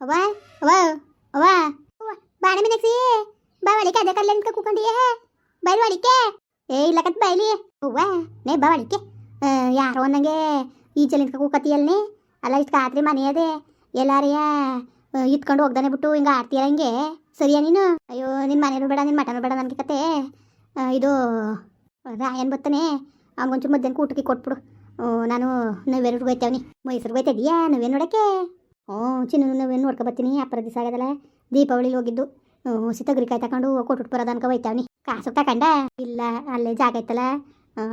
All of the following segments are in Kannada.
ಅವ್ವ ಅವ್ವ ಅವ್ವ. ಬಾಣ ಮಿನಕ್ಸಿ ಬಾವಳಿಕೆ ಅದ ಕಲ್ಲ ನಿಂತ್ಕ ಕೂಕೊಂಡಿಯೇ ಬೈಲ್ ಒಳಿಕೆ ಏ ಇಲ್ಲ ಕತ್ ಬೈಲಿ. ಅವ್ವ ನೇ ಬಾ ಒಳಿಕೆ ಆ, ಯಾರೋ ನಂಗೆ ಈಚೆ ನಿಂತ್ಕ ಕೂಕತಿಯಲ್ನೇ ಅಲ್ಲ ಇಷ್ಟು ಕಾತ್ರಿ ಮನೆ ಅದೇ. ಎಲ್ಲಾರಿಯ ಇತ್ಕೊಂಡು ಹೋಗ್ದಾನೆ ಬಿಟ್ಟು ಹಿಂಗೆ ಆಡ್ತೀಯ ಹಿಂಗೆ. ಸರಿಯಾ ನೀನು? ಅಯ್ಯೋ ನಿನ್ನ ಮನೇನು ಬೇಡ ನಿನ್ನ ಮಟನು ಬೇಡ ನನಗೆ ಕತೆ. ಇದು ರಾಯನ್ ಬತ್ತಾನೆ. ಅವ್ನಿಗೊಂಚೂರು ಮಧ್ಯಾಹ್ನ ಊಟಕ್ಕೆ ಕೊಟ್ಬಿಡು. ನಾನು ನವೇರಿಗೆ ಹೋಯ್ತೇವನಿ. ಮೈಸೂರಿಗೆ ಹೋಯ್ತಿದ್ಯಾ ನವೇನು ನೋಡಕ್ಕೆ? ಹ್ಞೂ, ಚಿನ್ನ ನೋಡ್ಕೊ ಬರ್ತೀನಿ ಅಪ್ಪರ ದಿವಸ ಆಗದಲ್ಲ ದೀಪಾವಳಿ ಹೋಗಿದ್ದು. ಸಿತಗ್ರಿ ಕಾಯಿ ತಗೊಂಡು ಕೊಟ್ಟು ಬರೋದು ಅನ್ಕೊ ಹೋಯ್ತಾವ್ನಿ. ಕಾಸು ತಗೊಂಡ ಇಲ್ಲ, ಅಲ್ಲೇ ಜಾಗ ಐತಲ್ಲ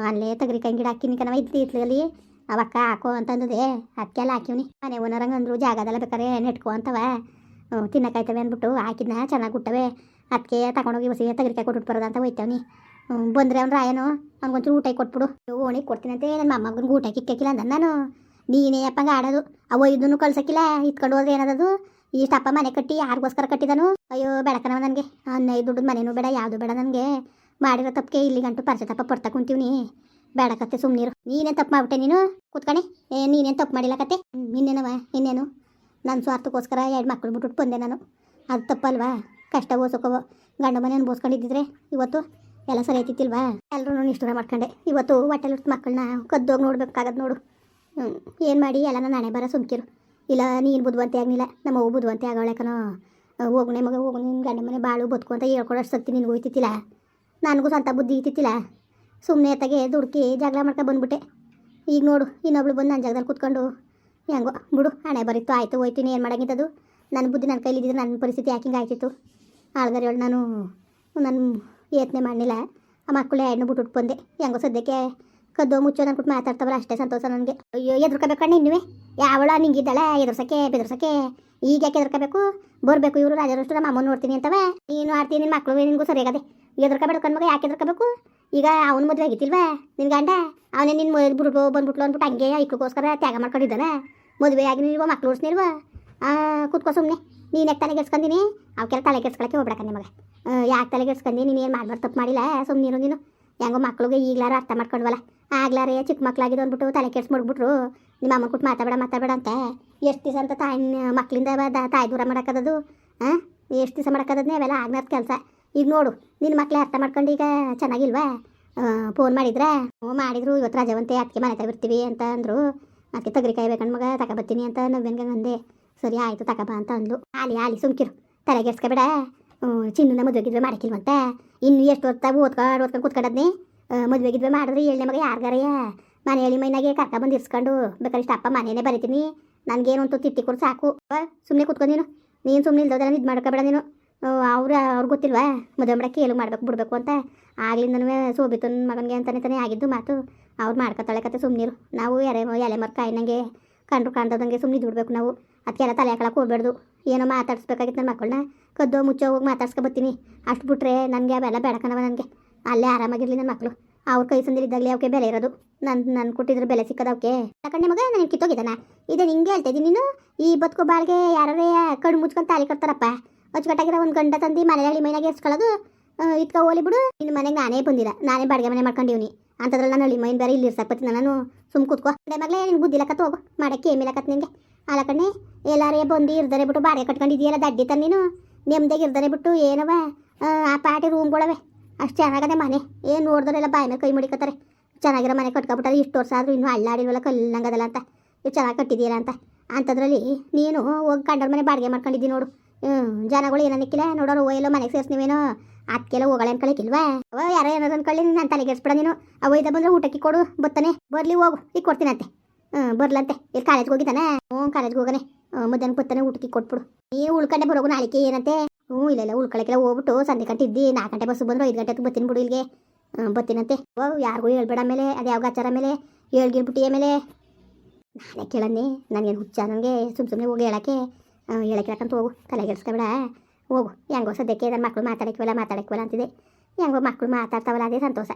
ಅಲ್ಲೇ ತಗರಿಕಾಯಿ ಗಿಡ ಹಾಕಿನಿ ಕಣವ ಇದ್ದು ಅವಕ್ಕ ಹಾಕೋ ಅಂತಂದದೆ ಅದಕ್ಕೆಲ್ಲ ಹಾಕಿವ್ನಿ ಮನೆ ಓನರಂಗೆ ಅಂದ್ರು ಜಾಗದಲ್ಲ ಬೇಕಾರೆ ನೆಟ್ಕೊ ಅಂತವ. ತಿನ್ನಕಾಯ್ತವೆ ಅಂದ್ಬಿಟ್ಟು ಹಾಕಿದ್ನ, ಚೆನ್ನಾಗಿ ಹುಟ್ಟವೆ. ಅದಕ್ಕೆ ತಗೊಂಡೋಗಿ ಹೊಸ ತಗರಿಕಾಯಿ ಕೊಟ್ಟು ಬರೋದು ಅಂತ ಹೋಯ್ತಾವ್ನಿ. ಹ್ಞೂ, ಬಂದರೆ ಅವ್ನು ರಾಯನು, ಅವ್ನಿಗೊಂಚೂರು ಊಟ ಕೊಟ್ಬಿಡು. ಓಣಿಗೆ ಕೊಡ್ತೀನಂತೆ ನನ್ನ ಮೊಮ್ಮಗನಿಗೆ ಊಟ ಕಿಕ್ಕಿಲ್ಲ ಅಂದ ನಾನು. ನೀನೇ ಅಪ್ಪಂಗ ಆಡೋದು. ಅವ ಇದನ್ನು ಕಳ್ಸಕ್ಕಿಲ್ಲ ಇತ್ಕೊಂಡು ಹೋದ್ರೆ ಏನದದು? ಇಷ್ಟಪ್ಪ ಮನೆ ಕಟ್ಟಿ ಯಾರಿಗೋಸ್ಕರ ಕಟ್ಟಿದನು? ಅಯ್ಯೋ ಬೆಳಕನವ ನನಗೆ. ಅನ್ನೈ ದುಡ್ಡು ಮನೇನು ಬೇಡ, ಯಾವುದು ಬೇಡ ನನಗೆ. ಮಾಡಿರೋ ತಪ್ಪಿಗೆ ಇಲ್ಲಿ ಗಂಟು ತಪ್ಪ ಪಡ್ತಾ ಕುಂತೀವ್ನಿ. ಬೇಡಕತ್ತೆ ಸುಮ್ಮನಿರು ನೀನೇ ತಪ್ಪು ಮಾಡ್ಬಿಟ್ಟೆ ನೀನು? ಕೂತ್ಕಣೆ. ಏ, ನೀನೇನು ತಪ್ಪು ಮಾಡಿಲ್ಲ ಕತೆ ಇನ್ನೇನವ ಇನ್ನೇನು? ನನ್ನ ಸ್ವಾರ್ಥಕ್ಕೋಸ್ಕರ ಎರಡು ಮಕ್ಕಳು ಬಿಟ್ಬಿಟ್ಟು ಬಂದೆ ನಾನು. ಅದು ತಪ್ಪಲ್ವಾ? ಕಷ್ಟ ಓಸೋಕವ ಗಂಡ ಮನೆ ಬೋಸ್ಕೊಂಡಿದ್ದಿದ್ರೆ ಇವತ್ತು ಎಲ್ಲ ಸರಿ ಐತಿತ್ತಿಲ್ವಾ ಎಲ್ಲರೂ ನಿಷ್ಠೂರ ಮಾಡ್ಕೊಂಡೆ. ಇವತ್ತು ಹೊಟ್ಟೆಲಿಟ್ಟು ಮಕ್ಕಳನ್ನ ಕದ್ದೋಗಿ ನೋಡ್ಬೇಕಾಗದ್ ನೋಡು. ಏನು ಮಾಡಿ? ಎಲ್ಲ ನಾನು ಹಣೆ ಬರ ಸುಮ್ಕಿರು. ಇಲ್ಲ, ನೀನು ಬುದ್ಧಿವಂತೆ ಆಗಲಿಲ್ಲ ನಮ್ಮ ಅವು ಬುದ್ಧಿವಂತೆ ಆಗೋಳೆ ಕಣೋ. ಹೋಗುನೆ ಮಗ ಹೋಗು ನಿನ್ನ ಗಂಡ ಮನೆ ಬಾಳು ಬದುಕು ಅಂತ ಹೇಳ್ಕೊಡೋಷ್ಟು ಶಕ್ತಿ ನಿನಗೂ ಹೋಯ್ತಿತ್ತಿಲ್ಲ ನನಗೂ ಸ್ವಂತ ಬುದ್ಧಿ ಇತ್ತಿತ್ತಿಲ್ಲ ಸುಮ್ಮನೆ ತಗೆ ದುಡ್ಕಿ ಜಗಳ ಮಾಡ್ಕೊ ಬಂದ್ಬಿಟ್ಟೆ. ಈಗ ನೋಡು, ಇನ್ನೊಬ್ಳು ಬಂದು ನನ್ನ ಜಾಗದಲ್ಲಿ ಕೂತ್ಕೊಂಡು ಹೆಂಗೋ. ಬಿಡು, ಹಣೆ ಬರೀತು, ಆಯಿತು ಹೋಯ್ತೀನಿ ಏನು ಅದು ನನ್ನ ಬುದ್ಧಿ ನನ್ನ ಕೈಲಿದ್ದಿದ್ರೆ ನನ್ನ ಪರಿಸ್ಥಿತಿ ಯಾಕೆ ಹಿಂಗೆ ಆಯ್ತಿತ್ತು ಆಳ್ಗಾರ ಹೇಳಿ ನಾನು ನನ್ನ ಯತ್ನೆ ಮಾಡಲಿಲ್ಲ ಆ ಮಕ್ಕಳು ಹೆಣ್ಣು ಬಿಟ್ಟು ಬಂದೆ ಹೆಂಗೋ ಸದ್ಯಕ್ಕೆ ಕದ್ದೋ ಮುಚ್ಚೋ ಅನ್ಬಿಟ್ಟು ಮಾತಾಡ್ತಾವಲ್ಲ ಅಷ್ಟೇ ಸಂತೋಷ ನನಗೆ. ಅಯ್ಯೋ ಎದ್ರಕೋಬೇಕಣ್ಣ ಇನ್ನುವೆ? ಯಾವಳ ನಿಂಗಿದ್ದಾಳೆ? ಎದುರ್ಸಕ್ಕೆ, ಬೆದರ್ಸಕ್ಕೆ? ಈಗ ಯಾಕೆ ಎದ್ರಕಬೇಕು? ಬರಬೇಕು ಇವರು, ರಾಜರಷ್ಟು ನಮ್ಮ ಅಮ್ಮನ ನೋಡ್ತೀನಿ ಅಂತವ? ನೀನು ಆಡ್ತೀನಿ ನಿನ್ನ ಮಕ್ಕಳು ನಿನಗೂ ಸರಿಯಾಗದೆ. ಎದ್ರಕೋಬೇಡ ಕಣ್ಮಗ ಯಾಕೆ ಎದ್ರಕಬೇಕು? ಈಗ ಅವನ ಮದುವೆ ಆಗಿತ್ತಿಲ್ವಾ ನಿನ್ನ ಗಂಡ? ಅವನೇ ನಿನ್ನ ಬಿಡ್ಬೋ, ಬಂದ್ಬಿಟ್ಲು ಅಂದ್ಬಿಟ್ಟು ಹಂಗೆ ಇಕ್ಕಗೋಸ್ಕರ ತ್ಯಾಗ ಮಾಡ್ಕೊಂಡಿದ್ದಾನೆ? ಮದುವೆ ಆಗಿ ನೀಲ್ವ, ಮಕ್ಳು ಓಡಿಸ್ನಿಲ್ವ? ಕೂತ್ಕೋ ಸುಮ್ಮನೆ ನೀನು ಯಾಕೆ ತಲೆ ಕೆಡ್ಸ್ಕೊಂದಿನಿ? ಅವಕ್ಕೆಲ್ಲ ತಲೆ ಕೆಡ್ಸ್ಕೊಳಕ್ಕೆ ಹೋಗ್ಬೇಕ ನಿಮಗೆ ಯಾಕೆ ತಲೆ ಕೆಡ್ಸ್ಕೊಂಡಿ ನೀನು ಏನು ಮಾಡ್ಬಾರ್ದು, ತಪ್ಪು ಮಾಡಿಲ್ಲ? ಸುಮ್ಮನೆ ನೀನು. ಹೆಂಗೋ ಮಕ್ಳಿಗೆ ಈಗಲಾರ ಅರ್ಥ ಮಾಡ್ಕೊಂಡ್ವಲ್ಲ. ಆಗ್ಲಾರೇ ಚಿಕ್ಕ ಮಕ್ಳಾಗಿದ್ದು ಅಂದ್ಬಿಟ್ಟು ತಲೆ ಕೆಡ್ಸ್ಬಿಡ್ಬಿಟ್ರು ನಿಮ್ಮ ಅಮ್ಮ ಕೊಟ್ಟು ಮಾತಾಡಬೇಡ ಮಾತಾಡಬೇಡ ಅಂತ. ಎಷ್ಟು ದಿವಸ ಅಂತ ತಾಯಿ ಮಕ್ಕಳಿಂದ ತಾಯಿ ದೂರ ಮಾಡೋಕ್ಕದದು? ಹಾಂ ಎಷ್ಟು ದಿವಸ ಮಾಡೋಕ್ಕದದ್ನೇ? ಅವೆಲ್ಲ ಆಗ್ನದ ಕೆಲಸ. ಈಗ ನೋಡು ನಿನ್ನ ಮಕ್ಳೇ ಅರ್ಥ ಮಾಡ್ಕೊಂಡು ಈಗ ಚೆನ್ನಾಗಿಲ್ವಾ? ಫೋನ್ ಮಾಡಿದ್ರೆ ಹ್ಞೂ ಮಾಡಿದ್ರು, ಇವತ್ತು ರಜವಂತೆ ಅದಕ್ಕೆ ಮನೆ ತಗಿರ್ತೀವಿ ಅಂತ ಅಂದರು. ಅದಕ್ಕೆ ತಗರಿಕಾಯಿ ಬೇಕಂಡ್ ಮಗ ತಗೊಬರ್ತೀನಿ ಅಂತ ನವ್ಯನ್ಗೆ ಅಂದೆ. ಸರಿ, ಆಯಿತು ಬಾ ಅಂತ ಅಂದ್ಲು. ಆಲಿ ಆಲಿ ಸುಮ್ಕಿರು. ತಲೆಗೆಡ್ಸ್ಕೊಬೇಡ ಚಿನ್ನನ ಮದುವೆಗಿದ್ವೆ ಮಾಡಕ್ಕಿಲ್ವಂತ ಇನ್ನು ಎಷ್ಟು ಹೊತ್ತಾಗ ಓದ್ಕೊಂಡು ಓದ್ಕೊಂಡು ಕೂತ್ಕೊಂಡದ್ನಿ? ಮದುವೆಗಿದ್ವೆ ಮಾಡಿದ್ರೆ ಏಳನೇ ಮಗ ಯಾರಿಗಾರಯ್ಯ ಮನೆ ಹೇಳಿ ಮೈನಾಗೆ ಕರ್ಕ ಬಂದು ಇರ್ಸ್ಕೊಂಡು ಬೇಕಾರೆ ಇಷ್ಟ ಅಪ್ಪ ಮನೇನೆ ಬರಿತೀನಿ. ನನಗೇನು ಅಂತ ತಿಟ್ಟಿ ಕೊಡು ಸಾಕು. ಸುಮ್ಮನೆ ಕೂತ್ಕೊಂಡು ನೀನು. ನೀನು ಸುಮ್ಮನೆ ಇಲ್ದೋದ್ರೆ ಇದು ಮಾಡ್ಕೊಬೇಡ ನೀನು. ಅವ್ರು ಅವ್ರಿಗೆ ಗೊತ್ತಿಲ್ವಾ? ಮದುವೆ ಮಾಡಕ್ಕೆ ಏನು ಮಾಡ್ಬೇಕು ಬಿಡಬೇಕು ಅಂತ. ಆಗ್ಲಿಂದನೂ ಸೋಬಿತನ ಮಗನಿಗೆ ಅಂತಾನೆ ತಾನೇ ಆಗಿದ್ದು ಮಾತು. ಅವ್ರು ಮಾಡ್ಕೊತಾಳೆ ಕತೆ ಸುಮ್ಮನಿರು ನಾವು ಎರೆ ಎಲೆ ಮರ ಕಾಯಿನಂಗೆ ಕಂಡ್ರು ಕಾಣ್ದಂಗೆ ಸುಮ್ಮನೆ ಬಿಡ್ಬೇಕು ನಾವು. ಅದಕ್ಕೆಲ್ಲ ತಲೆ ಹಾಕೊಳಕ್ಕೆ ಹೋಗ್ಬಾರ್ದು ಏನೋ ಮಾತಾಡಿಸ್ಬೇಕಾಗಿತ್ತು ನನ್ನ ಮಕ್ಕಳನ್ನ. ಕದ್ದೋ ಮುಚ್ಚೋ ಹೋಗಿ ಮಾತಾಡ್ಸ್ಕೊಬತ್ತೀನಿ. ಅಷ್ಟು ಬಿಟ್ರೆ ನನಗೆ ಅವೆಲ್ಲ ಬೇಡಕನವ ನನಗೆ. ಅಲ್ಲೇ ಆರಾಮಾಗಿರಲಿ ನನ್ನ ಮಕ್ಕಳು ಅವ್ರ ಕೈ ಸಂದಿದ್ದಾಗಲಿ ಅವಕ್ಕೆ ಬೆಲೆ ಇರೋದು. ನನ್ನ ನನ್ನ ಕೊಟ್ಟಿದ್ರೆ ಬೆಲೆ ಸಿಕ್ಕದ ಅವಕ್ಕೆ ಯಾಕಂಡೆ ಮಗ, ನನಗೆ ಕಿತ್ತೋಗಿದ್ದಾನ? ಇದನ್ನು ಹಿಂಗೆ ಹೇಳ್ತಾ ಇದ್ದೀನಿ ನೀನು? ಈ ಬದುಕು ಬಾಳ್ಗೆ ಯಾರೇ ಕಣ್ಣು ಮುಚ್ಕೊಂಡು ತಾಲಿ ಕಟ್ತಾರಪ್ಪ. ಅಚ್ಚುಕಟ್ಟಾಗಿರೋ ಒಂದು ಗಂಡ ತಂದು ಮನೆ ಹಳ್ಳಿ ಮೈನಾಗೆ ಎಸ್ಕೊಳ್ಳೋದು ಇದ್ಕ ಹೋಲಿ ಬಿಡು. ನಿನ್ನ ಮನೆಗೆ ನಾನೇ ಬಂದಿಲ್ಲ. ನಾನೇ ಬಾಡಿಗೆ ಮನೆ ಮಾಡ್ಕೊಂಡಿವ್ನಿ. ಅಂತದ್ರಲ್ಲಿ ನಾನು ಹಳ್ಳಿ ಮೈನ್ ಬೇರೆ ಇಲ್ಲಿ ಇರ್ಸಕ್ಕೆ ಬರ್ತೀನಿ ನಾನು. ಸುಮ್ ಕೂತ್ಕೋ. ಮಗಳೇ ನಿನ್ಗೆ ಬುದ್ಧಿ ಲಕ್ಕತ್ ಹೋಗು ಮಾಡಕ್ಕೆ ಏಮಿಲಕತ್ ನಿನಗೆ ಅಲ್ಲ ಕಣ್ಣೆ ಎಲ್ಲಾರೇ ಬಂದು ಇರ್ದರೆ ಬಿಟ್ಟು ಬಾಡಿಗೆ ಕಟ್ಕೊಂಡಿದ್ದೀಯಲ್ಲ ದಡ್ಡಿ ನೀನು? ನೆಮ್ಮದಿಗೆ ಇರ್ದರೆ ಬಿಟ್ಟು ಏನವ? ಆ, ಪಾಟಿ ರೂಮ್ಗಳವೆ. ಅಷ್ಟು ಚೆನ್ನಾಗದೆ ಮನೆ. ಏನು ನೋಡಿದ್ರೆಲ್ಲ ಬಾಯಿ ಮೇಲೆ ಕೈ ಮುಡಿಕತ್ತಾರೆ. ಚೆನ್ನಾಗಿರೋ ಮನೆ ಕಟ್ಕೊಬಿಟ್ಟಾರೆ. ಇಷ್ಟು ವರ್ಷ ಆದರೂ ಇನ್ನೂ ಅಳ್ಳಾಡಿಲ್ವಲ್ಲ ಕಲ್ಲಂಗದಲ್ಲ ಅಂತ. ಇವು ಚೆನ್ನಾಗಿ ಕಟ್ಟಿದ್ದೀರಾ ಅಂತ. ಅಂಥದ್ರಲ್ಲಿ ನೀನು ಹೋಗಿ ಕಂಡ್ರ ಮನೆ ಬಾಡಿಗೆ ಮಾಡ್ಕೊಂಡಿದ್ದಿ ನೋಡು. ಹ್ಞೂ ಜನಗಳು ಏನನ್ನಕ್ಕಿಲ್ಲ ನೋಡೋರು ಓಯಲ್ಲೋ ಮನೆಗೆ ಸೇರಿಸಿ ನೀವೇನೋ ಅದಕ್ಕೆಲ್ಲ ಹೋಗಳೆ ಅನ್ಕೊಳಕ್ಕಿಲ್ವಾ ಅವ ಯಾರೋ ಏನಾದ್ರು ಅನ್ಕೊಳ್ಳಿ ನಾನು ತಲೆಗೆಡ್ಸ್ಬಿಡ ನೀನು. ಅವ ಇದ್ದ ಬಂದ್ರೆ ಊಟಕ್ಕೆ ಕೊಡು ಬತ್ತಾನೆ. ಬರಲಿ ಹೋಗು ಈಗ ಕೊಡ್ತೀನಂತೆ. ಬರ್ಲಂತೆ. ಇಲ್ಲಿ ಕಾಲೇಜ್ಗೆ ಹೋಗಿದ್ದಾನೆ? ಹ್ಞೂ, ಕಾಲೇಜ್ಗೆ ಹೋಗನೆ. ಮಧ್ಯಾಹ್ನ ಪತ್ತನೆ ಊಟಕ್ಕೆ ಕೊಟ್ಬಿಡು. ನೀ ಉಳ್ಕಂಡೆ ಬರೋಗು ನಾಳೆಗೆ ಏನಂತೆ? ಹ್ಞೂ, ಇಲ್ಲ ಇಲ್ಲ ಉಳ್ಕೊಳಕ್ಕೆಲ್ಲ ಹೋಗ್ಬಿಟ್ಟು ಸಂಜೆ ಗಂಟೆ ನಾಲ್ಕು ಗಂಟೆ ಬಸ್ಸು ಬಂದರು, ಐದು ಗಂಟೆ ಬರ್ತೀನಿ ಬಿಡು ಇಲ್ಲಿಗೆ. ಬತ್ತಿನಂತೆ ಓ, ಯಾರಿಗೂ ಹೇಳ್ಬೇಡ ಮೇಲೆ ಅದು ಯಾವ ಆಚಾರ ಮೇಲೆ ಹೇಳ್ಗಿರ್ಬಿಟ್ಟು ಮೇಲೆ ನಾನೇ ಕೇಳನ್ನಿ, ನನಗೇನು ಹುಚ್ಚ ನನಗೆ ಸುಮ್ಮ ಸುಮ್ಮನೆ ಹೋಗಿ ಹೇಳೋಕ್ಕೆ. ಹೇಳಕ್ಕೆ ಹೋಗು. ಹೋಗು ತಲೆಗೆಡ್ಸ್ಕೊಬೇಡ ಹೋಗು. ಹೆಂಗೋ ಸದ್ಯಕ್ಕೆ ನನ್ನ ಮಕ್ಕಳು ಮಾತಾಡಕ್ಕಿವಲ್ಲ ಮಾತಾಡಕ್ಕಿವಲ್ಲ ಅಂತಿದೆ. ಹೆಂಗೋ ಮಕ್ಕಳು ಮಾತಾಡ್ತಾವಲ್ಲ, ಅದೇ ಸಂತೋಷ.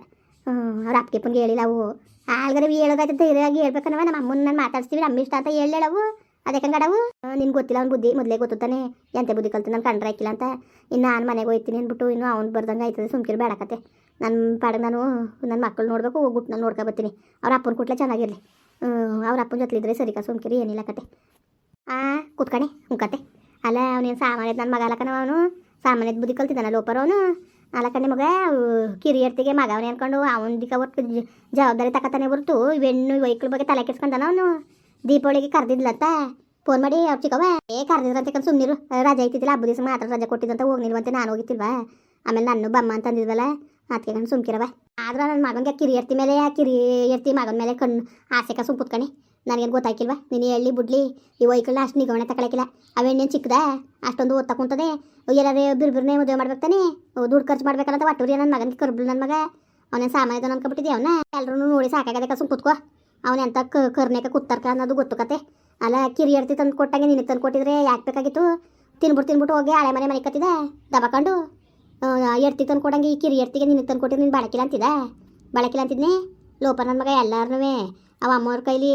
ಅವ್ರ ಅಪ್ಪಿಪ್ಪನಿಗೆ ಹೇಳಿಲ್ಲ ಅವು. ಆಲ್ಗರೆ ಹೇಳೋದಾಯ್ತು ಧೈರ್ಯವಾಗಿ ಹೇಳ್ಬೇಕನ್ನವ ನಮ್ಮ ಅಮ್ಮನ ನಾನು ಮಾತಾಡ್ಸ್ತೀವಿ, ನಮ್ಮ ಇಷ್ಟ ಅಂತ ಹೇಳವು. ಅದೇ ಕಂಗಡವು ನಿನ್ಗೆ ಗೊತ್ತಿಲ್ಲ ಅವ್ನ ಬುದ್ಧಿ, ಮೊದಲೇ ಗೊತ್ತಾನೆ ಎಂತೆ ಬುದ್ಧಿ ಕಲ್ತು ನಾನು ಕಂಡ್ರೆ ಹಾಕಿಲ್ಲ ಅಂತ. ಇನ್ನು ನಾನು ಮನೆಗೆ ಹೋಗ್ತೀನಿ ಅಂದ್ಬಿಟ್ಟು ಇನ್ನು ಅವ್ನು ಬರ್ದಂಗೆ ಆಯ್ತದೆ, ಸುಮ್ಕಿರು ಬೇಡಕತ್ತೆ ನನ್ನ ಪಾಡಿಗೆ ನಾನು ನನ್ನ ಮಕ್ಕಳು ನೋಡಬೇಕು ಹೋಗ್ಬಿಟ್ಟು ನಾನು ನೋಡ್ಕೊ ಬರ್ತೀನಿ. ಅವ್ರ ಅಪ್ಪನ ಕೂಟ್ಲೆ ಚೆನ್ನಾಗಿರಲಿ. ಅವ್ರ ಅಪ್ಪನ ಜೊತೆ ಇದ್ರೆ ಕಾ ಸುಮ್ಕಿರಿ, ಏನಿಲ್ಲ ಕತೆ. ಆ, ಕೂತ್ಕಣೆ ಹ್ಞೂ ಕತೆ. ಅಲ್ಲ ಅವನೇನು ಸಾಮಾನ್ಯದ ನನ್ನ ಮಗ ಅಲ್ಲಕನವ ಅವನು. ಸಾಮಾನ್ಯದ ಬುದ್ಧಿ ಕಲ್ತಿದ್ದಾನಲ್ಲ ಲೋಪರ್ ಅವನು. ಅಲ್ಲಕನೆ ಮಗ ಕಿರಿಯರ್ತಿಗೆ ಮಗ ಅವನೇ ಅನ್ಕೊಂಡು ಅವನಿಗೆ ಒಟ್ಟು ಜವಾಬ್ದಾರಿ ತಕತಾನೆ ಹೊರ್ತು ಇವೆಣ್ಣು ವೈಕಲ್ ಬಗ್ಗೆ ತಲೆ ಕೆಡ್ಸ್ಕೊಂಡಾನ ಅವನು. ದೀಪಾವಳಿಗೆ ಕರೆದಿದ್ಲಂತ. ಫೋನ್ ಮಾಡಿ ಅವ್ರು ಚಿಕ್ಕವ ಏ ಕರೆದಿದ್ರಂತ ಕಂಡು ಸುಮ್ಮನಿರು ರಜೆ ಐತಿದ್ದಿಲ್ಲ ಹಬ್ಬದ ದಿವಸ ಮಾತ್ರ ರಜೆ ಕೊಟ್ಟಿದ್ದಂತ ಹೋಗ್ನಿಲ್ವಂತೆ, ನಾನು ಹೋಗಿತ್ತಿಲ್ವಾ? ಆಮೇಲೆ ನಾನು ಬಮ್ಮ ಅಂತ ಅಂದಿದ್ವಲ್ಲ ಅದಕ್ಕೆ ಕಣ್ಣು ಸುಮ್ಕಿರವ ಆದ್ರೆ ನನ್ನ ಮಗನಿಗೆ ಕಿರಿಯರ್ತಿ ಮೇಲೆ ಕಿರಿಯರ್ತಿ ಮಗನ ಮೇಲೆ ಕಣ್ಣು, ಆಸೆಕ ಸುಮ್ ಕುತ್ಕಣಿ ನನಗೇನು ಗೊತ್ತಾಕಿಲ್ವ ನೀನು ಎಳ್ಳಿ ಬಿಡ್ಲಿ? ಈ ವೈಕಲ್ನ ಅಷ್ಟು ನಿಗಮನೆ ತಗೊಳಕಿಲ್ಲ ಅವೇನೇನು ಚಿಕ್ಕದ ಅಷ್ಟೊಂದು ಓದ್ತಾ ಕುಂತದೆ. ಎಲ್ಲಾರೇ ಬಿರ್ಬಿರ್ನೇ ಮದುವೆ ಮಾಡ್ಬೇಕಾನೆ ದುಡ್ಡು ಖರ್ಚು ಮಾಡ್ಬೇಕಲ್ಲ ಒಟ್ಟೂರಿ ನನ್ನ ಮಗನಿಗೆ ಕರ್ಬಿಲ್ ನನ್ನ ಮಗ. ಅವನೇ ಸಾಮಾನ್ಯದ ಅನ್ಕೊಬಿಟ್ಟಿದ್ದೆ ಅವನ? ಎಲ್ಲರೂ ನೋಡಿ ಸಾಕಾಗದೆ ಸುಮ್ ಕುತ್ಕೋ. ಅವನೆಂತ ಕರ್ನೇಕ ಕುತ್ತರ್ಕ ಅನ್ನೋದು ಗೊತ್ತು ಅಲ್ಲ ಕಿರಿಯರ್ತಿ ತಂದು ಕೊಟ್ಟಂಗೆ ನಿನಗೆ ತಂದು ಕೊಟ್ಟಿದ್ರೆ ಯಾಕೆ ಬೇಕಾಗಿತ್ತು? ತಿನ್ಬಿಟ್ಟು ತಿನ್ಬಿಟ್ಟು ಹೋಗಿ ಹಳೆ ಮನೆ ಮನೆ ಕತ್ತಿದ. ದಬಕೊಂಡು. ಎರ್ತಿ ತಂದು ಕೊಡಂಗೆ ಈ ಕಿರಿಯರ್ತಿಗೆ ನಿನಗೆ ತಂದು ಕೊಟ್ಟಿದ್ರೆ ನೀನು ಬಾಳಕಿಲ್ಲ ಅಂತಿದ್ದ ಬಾಳಕಿಲ್ಲ ಅಂತಿದ್ನೇ? ಲೋಪ ನನ್ನ ಮಗ ಎಲ್ಲಾರನೂ ಅವ ಅಮ್ಮವ್ರ ಕೈಲಿ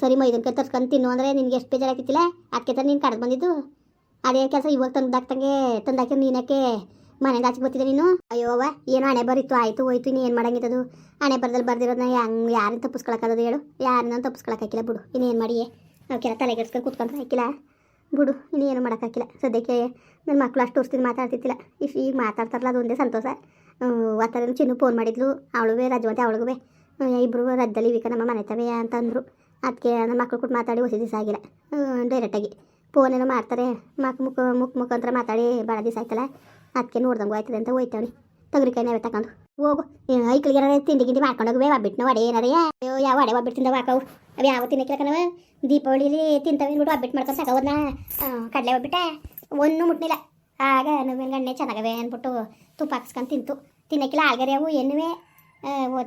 ಸರಿ ಮೈದನ್ ಕೈ ತರ್ಸ್ಕೊಂಡು ತಿನ್ನು ಅಂದರೆ ನಿನಗೆ ಎಷ್ಟು ಬೇಜಾರಾಗ್ತಿತ್ತಿಲ್ಲ ಅದಕ್ಕೆ ತಾನೆ ನೀನು ಕಡ್ದು ಬಂದಿದ್ದು. ಅದೇ ಕೆಲಸ ಇವಾಗ ತಂದಾಕ್ತಂಗೆ ತಂದಾಕಿ ನೀನಕ್ಕೆ ಮನೆಗೆ ಆಚೆ ಬರ್ತಿದ್ದೆ ನೀನು? ಅಯ್ಯೋ ಅವ ಏನೋ ಹಣೆ ಬರಿತ್ತು ಆಯಿತು, ಹೋಯ್ತು ನೀನು ಏನು ಮಾಡಂಗಿತ್ತದು ಹಣೆ ಬರ್ದಲ್ಲಿ ಬರ್ದಿರೋದನ್ನ ಹೆಂಗೆ ಯಾರನ್ನ ತಪ್ಪಿಸ್ಕೊಳಕ್ಕಾಗದು ಹೇಳು? ಯಾರನ್ನ ತಪ್ಪಿಸ್ಕೊಳಕ್ಕಾಗಿಲ್ಲ ಬಿಡು. ಇನ್ನೇನು ಮಾಡಿ ಅವಕ್ಕೆಲ್ಲ ತಲೆಗೆಡ್ಸ್ಕೊಂಡು ಕೂತ್ಕೊಂಡ್ರೆ ಹಾಕಿಲ್ಲ. ಬಿಡು, ಇನ್ನೇನು ಮಾಡೋಕ್ಕಾಗಿಲ್ಲ ಸದ್ಯಕ್ಕೆ ನನ್ನ ಮಕ್ಕಳು ಅಷ್ಟು ವರ್ಷದಿಂದ ಮಾತಾಡ್ತಿದ್ದಿಲ್ಲ. ಇಫ್ ಈಗ ಮಾತಾಡ್ತಾರಲ್ಲ ಅದೊಂದೇ ಸಂತೋಷ. ಆ ಥರ ಚಿನ್ನು ಫೋನ್ ಮಾಡಿದ್ಲು. ಅವಳುವೆ, ರಜವಂತೆ, ಅವಳಿಗೂ ಇಬ್ಬರು ರದ್ದಲ್ಲಿ ಇವಿಕ ನಮ್ಮ ಮನೆ ತವೆ ಅಂತಂದರು ಅದಕ್ಕೆ ನಮ್ಮ ಮಕ್ಳು ಕೂಡ ಮಾತಾಡಿ ಹೊಸ ದಿವಸ ಆಗಿಲ್ಲ. ಡೈರೆಕ್ಟಾಗಿ ಫೋನ್ ಏನೋ ಮಾಡ್ತಾರೆ. ಮಕ್ ಮುಖ ಮುಖ ಮುಖಾಂತರ ಮಾತಾಡಿ ಭಾಳ ದಿವಸ ಆಯ್ತಲ್ಲ. ಅದಕ್ಕೆ ನೋಡ್ದಂಗೆ ಆಯ್ತದೆ ಅಂತ ಹೋಯ್ತಾವನಿ. ತೊಗರಿಕಾಯಿ ನಾವೇ ತಗೊಂಡು ಹೋಗು. ಐಕ್ಳಿಗೆ ತಿಂಡಿ ಗಿಂಡಿ ಮಾಡ್ಕೊಂಡು ಹೋಗುವೆ ಒಬ್ಬಿಟ್ಟು ವಡೆ ಏನಾರೇ ಅಯ್ಯೋ, ಯಾವ ವಡೆ ಒಬ್ಬಿಟ್ಟು ತಿಂದವ ಹಾಕವು. ಅವು ಯಾವ ತಿನ್ನಕ್ಕಿಲ್ಲ ಕಣವ ದೀಪಾವಳಿಲಿ ತಿಂತವೆ ಅಂದ್ಬಿಟ್ಟು ಒಬ್ಬಿಟ್ಟು ಮಾಡ್ಕೊಂಡು ಸಾಕವನ್ನ ಕಡಲೆ ಒಬ್ಬಿಟ್ಟೆ. ಒಂದು ಮುಟ್ಟಿಲ್ಲ ಆಗ ನಮ್ಮ ಗಣ್ಣೆ ಚೆನ್ನಾಗವೆ ಅಂದ್ಬಿಟ್ಟು ತುಪ್ಪ ಹಾಕ್ಸ್ಕೊಂಡು ತಿಂತು. ತಿನ್ನಕ್ಕಿಲ್ಲ ಆಗರೆ ಅವು ಎನ್ನುವೆ.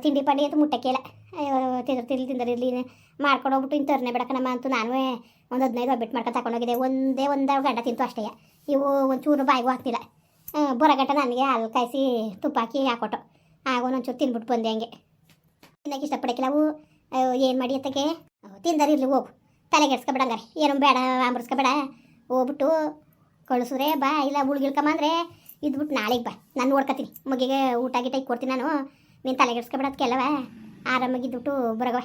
ತಿಂಡಿ ಪಂಡಿ ಅಂತ ಮುಟ್ಟಕ್ಕಿಲ್ಲ ಅಯ್ಯೋ ತಿಂದ್ರೆ ತಿರ್ಲಿ ತಿಂದರಿರ್ಲಿ ಮಾಡ್ಕೊಂಡು ಹೋಗ್ಬಿಟ್ಟು ಇನ್ನು ತರನೆ ನಮ್ಮ ಅಂತೂ ನಾನು ಒಂದು ಹದಿನೈದು ಒಬ್ಬಿಟ್ಟು ಮಾಡ್ಕೊಂಡು ತಗೊಂಡೋಗಿದೆ ಒಂದೇ ಒಂದು ಗಂಡ ತಿಂತು ಅಷ್ಟೇ. ಇವು ಒಂದು ಚೂರು ಬಾಯಿಗೂ ಹಾಕ್ತಿಲ್ಲ. ಬರಗಂಟ ನನಗೆ ಹಾಲು ಕಾಯಿಸಿ ತುಪ್ಪ ಹಾಕಿ ಹಾಕೊಟ್ಟು. ಆಗ ಒಂದೊಂಚೂರು ತಿನ್ಬಿಟ್ಟು ಬಂದೆ ಹಂಗೆ. ತಿನ್ನೋಕೆ ಇಷ್ಟಪಡಕ್ಕಿಲ್ಲ ಅವು. ಏನು ಮಾಡಿ ಅತ್ತಕ್ಕೆ? ತಿಂದರಿರ್ಲಿ ಹೋಗು. ತಲೆಗೆಡ್ಸ್ಕೊಬೇಡ ಹಂಗಾರೆ. ಏನು ಬೇಡ ಆಂಬ್ರಸ್ಕೊಬೇಡ ಹೋಗ್ಬಿಟ್ಟು ಕಳಿಸಿದ್ರೆ ಬಾ, ಇಲ್ಲ ಉಳ್ಗಿಳ್ಕೊಂಬಂದ್ರೆ ಇದ್ಬಿಟ್ಟು ನಾಳೆಗೆ ಬಾ. ನಾನು ನೋಡ್ಕೊತೀನಿ. ಮಗಿಗೆ ಊಟ ಗೀಟ ಇಕ್ಕೊಡ್ತೀನಿ ನಾನು. ನೀನು ತಲೆಗೆಡ್ಸ್ಕೊಬೇಡ ಕೆಲವ ಆರಾಮಾಗಿ ಇದ್ಬಿಟ್ಟು ಬರಗವ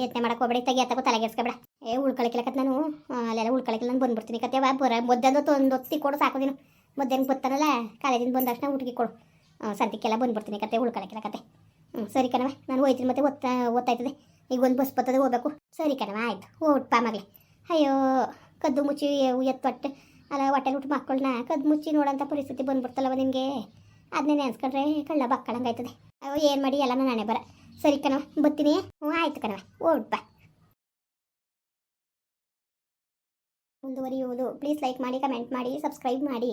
ಯತ್ನೆ ಮಾಡಕ್ಕೆ ಹೋಗ್ಬೇಡ, ತೆಗಿ ಎತ್ತಕೋ ತಲೆಗೆಡ್ಸ್ಕೊಬೇಡ ಏ ಉಳ್ಕೊಳಕಿಲ್ಲಕತ್ ನಾನು? ಅಲ್ಲೆಲ್ಲ ಉಳ್ಕೊಳಕಿಲ್ಲ ನಾನು ಬಂದ್ಬಿಡ್ತೀನಿ ಕತ್ತೆ ಬರ ಮಧ್ಯಾಹ್ನ ಒಂದು ಹೊತ್ತಿ ಕೊಡು ಸಾಕು ನೀನು. ಮಧ್ಯಾಹ್ನ ಗೊತ್ತಾನಲ್ಲ ಕಾಲೇಜಿಂದ ಬಂದ ತಕ್ಷಣ ಊಟಕ್ಕೆ ಕೊಡು. ಸಂತಿಗೆಲ್ಲ ಬಂದ್ಬಿಡ್ತೀನಿ ಕತೆ, ಉಳ್ಕೊಳಕಿಲ್ಲ ಕತೆ. ಹ್ಞೂ ಸರಿ ಕಣವ ನಾನು ಹೋಯ್ತೀನಿ ಮತ್ತೆ ಓದ್ತಾ ಓದ್ತಾಯ್ತದೆ ಈಗ ಒಂದು ಬಸ್ ಬರ್ತದೆ, ಹೋಗ್ಬೇಕು. ಸರಿ ಕಣವ ಆಯ್ತು. ಪಾ ಮಗಳೇ. ಅಯ್ಯೋ, ಕದ್ದು ಮುಚ್ಚಿ ಎತ್ತೊಟ್ಟೆ. ಅಲ್ಲ, ಹೊಟ್ಟೆಲಿ ಊಟ ಮಕ್ಕಳನ್ನ ಕದ್ದು ಮುಚ್ಚಿ ನೋಡೋಂಥ ಪರಿಸ್ಥಿತಿ ಬಂದ್ಬಿಡ್ತಲ್ಲವ ನಿಮಗೆ? ಅದನ್ನೇ ನೆನೆಸ್ಕೊಂಡ್ರೆ ಕಳ್ಳ ಬಕ್ಕಳಂಗೆ ಆಯ್ತದೆ ಏನ್ ಮಾಡಿ ಎಲ್ಲ ನಾನೇ ಬರ. ಸರಿ ಕಣವ ಬರ್ತೀನಿ. ಹ್ಞೂ, ಆಯ್ತು ಕಣವ ಓಡ್ ಬಾ. ಮುಂದುವರಿಯುವುದು. ಪ್ಲೀಸ್ ಲೈಕ್ ಮಾಡಿ ಕಮೆಂಟ್ ಮಾಡಿ ಸಬ್ಸ್ಕ್ರೈಬ್ ಮಾಡಿ.